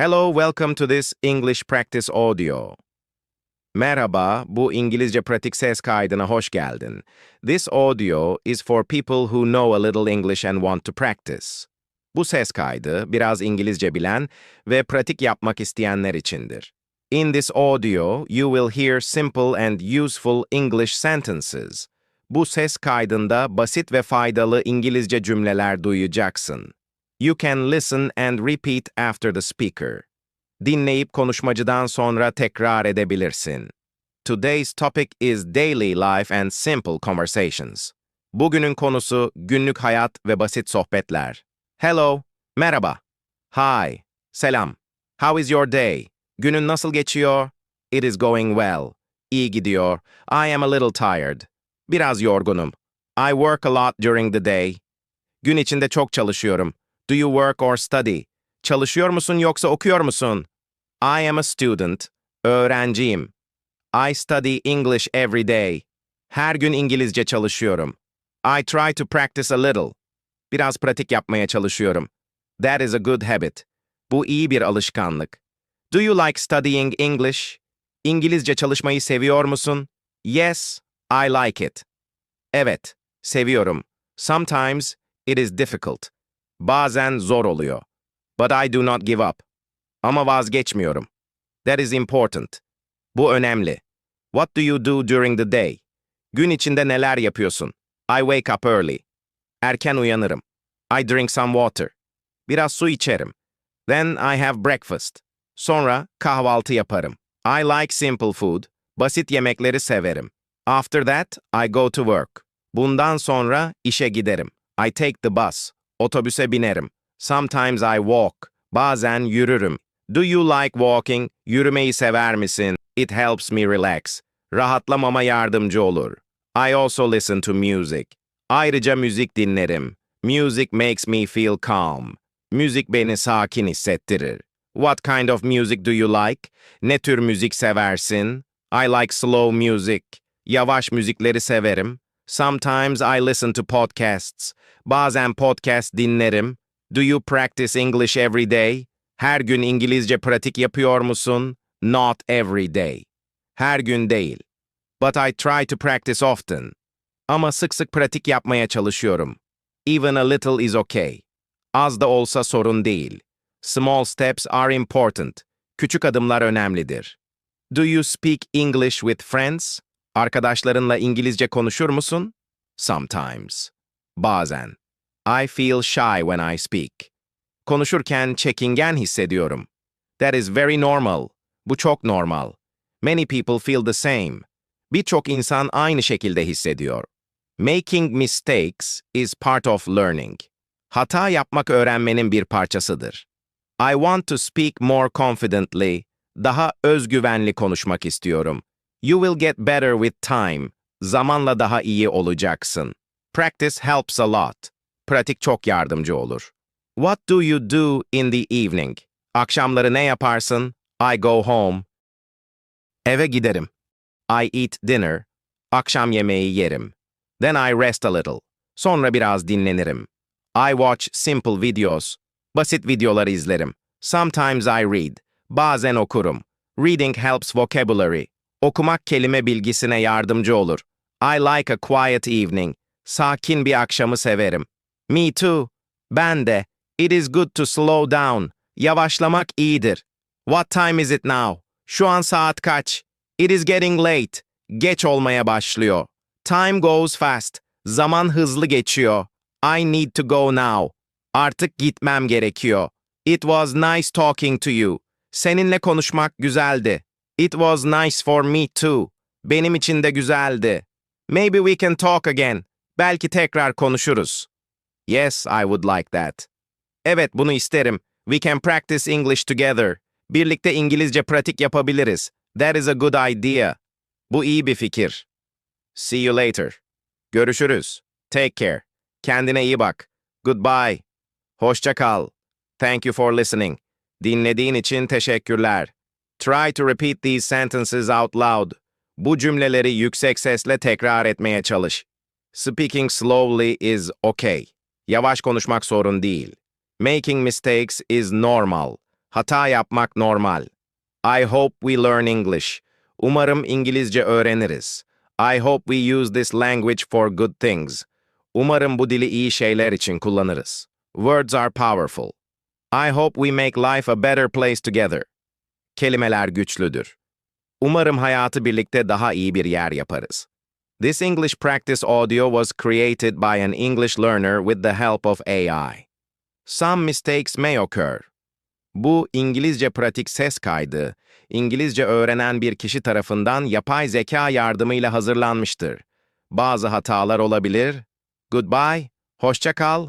Hello, welcome to this English practice audio. Merhaba, bu İngilizce pratik ses kaydına hoş geldin. This audio is for people who know a little English and want to practice. Bu ses kaydı biraz İngilizce bilen ve pratik yapmak isteyenler içindir. In this audio, you will hear simple and useful English sentences. Bu ses kaydında basit ve faydalı İngilizce cümleler duyacaksın. You can listen and repeat after the speaker. Dinleyip konuşmacıdan sonra tekrar edebilirsin. Today's topic is daily life and simple conversations. Bugünün konusu günlük hayat ve basit sohbetler. Hello, merhaba. Hi, selam. How is your day? Günün nasıl geçiyor? It is going well. İyi gidiyor. I am a little tired. Biraz yorgunum. I work a lot during the day. Gün içinde çok çalışıyorum. Do you work or study? Çalışıyor musun yoksa okuyor musun? I am a student. Öğrenciyim. I study English every day. Her gün İngilizce çalışıyorum. I try to practice a little. Biraz pratik yapmaya çalışıyorum. That is a good habit. Bu iyi bir alışkanlık. Do you like studying English? İngilizce çalışmayı seviyor musun? Yes, I like it. Evet, seviyorum. Sometimes it is difficult. Bazen zor oluyor. But I do not give up. Ama vazgeçmiyorum. That is important. Bu önemli. What do you do during the day? Gün içinde neler yapıyorsun? I wake up early. Erken uyanırım. I drink some water. Biraz su içerim. Then I have breakfast. Sonra kahvaltı yaparım. I like simple food. Basit yemekleri severim. After that, I go to work. Bundan sonra işe giderim. I take the bus. Otobüse binerim. Sometimes I walk. Bazen yürürüm. Do you like walking? Yürümeyi sever misin? It helps me relax. Rahatlamama yardımcı olur. I also listen to music. Ayrıca müzik dinlerim. Music makes me feel calm. Müzik beni sakin hissettirir. What kind of music do you like? Ne tür müzik seversin? I like slow music. Yavaş müzikleri severim. Sometimes I listen to podcasts. Bazen podcast dinlerim. Do you practice English every day? Her gün İngilizce pratik yapıyor musun? Not every day. Her gün değil. But I try to practice often. Ama sık sık pratik yapmaya çalışıyorum. Even a little is okay. Az da olsa sorun değil. Small steps are important. Küçük adımlar önemlidir. Do you speak English with friends? Arkadaşlarınla İngilizce konuşur musun? Sometimes. Bazen. I feel shy when I speak. Konuşurken çekingen hissediyorum. That is very normal. Bu çok normal. Many people feel the same. Birçok insan aynı şekilde hissediyor. Making mistakes is part of learning. Hata yapmak öğrenmenin bir parçasıdır. I want to speak more confidently. Daha özgüvenli konuşmak istiyorum. You will get better with time. Zamanla daha iyi olacaksın. Practice helps a lot. Pratik çok yardımcı olur. What do you do in the evening? Akşamları ne yaparsın? I go home. Eve giderim. I eat dinner. Akşam yemeği yerim. Then I rest a little. Sonra biraz dinlenirim. I watch simple videos. Basit videoları izlerim. Sometimes I read. Bazen okurum. Reading helps vocabulary. Okumak kelime bilgisine yardımcı olur. I like a quiet evening. Sakin bir akşamı severim. Me too. Ben de. It is good to slow down. Yavaşlamak iyidir. What time is it now? Şu an saat kaç? It is getting late. Geç olmaya başlıyor. Time goes fast. Zaman hızlı geçiyor. I need to go now. Artık gitmem gerekiyor. It was nice talking to you. Seninle konuşmak güzeldi. It was nice for me too. Benim için de güzeldi. Maybe we can talk again. Belki tekrar konuşuruz. Yes, I would like that. Evet, bunu isterim. We can practice English together. Birlikte İngilizce pratik yapabiliriz. That is a good idea. Bu iyi bir fikir. See you later. Görüşürüz. Take care. Kendine iyi bak. Goodbye. Hoşça kal. Thank you for listening. Dinlediğin için teşekkürler. Try to repeat these sentences out loud. Bu cümleleri yüksek sesle tekrar etmeye çalış. Speaking slowly is okay. Yavaş konuşmak sorun değil. Making mistakes is normal. Hata yapmak normal. I hope we learn English. Umarım İngilizce öğreniriz. I hope we use this language for good things. Umarım bu dili iyi şeyler için kullanırız. Words are powerful. I hope we make life a better place together. Kelimeler güçlüdür. Umarım hayatı birlikte daha iyi bir yer yaparız. This English practice audio was created by an English learner with the help of AI. Some mistakes may occur. Bu İngilizce pratik ses kaydı, İngilizce öğrenen bir kişi tarafından yapay zeka yardımıyla hazırlanmıştır. Bazı hatalar olabilir. Goodbye, hoşça kal,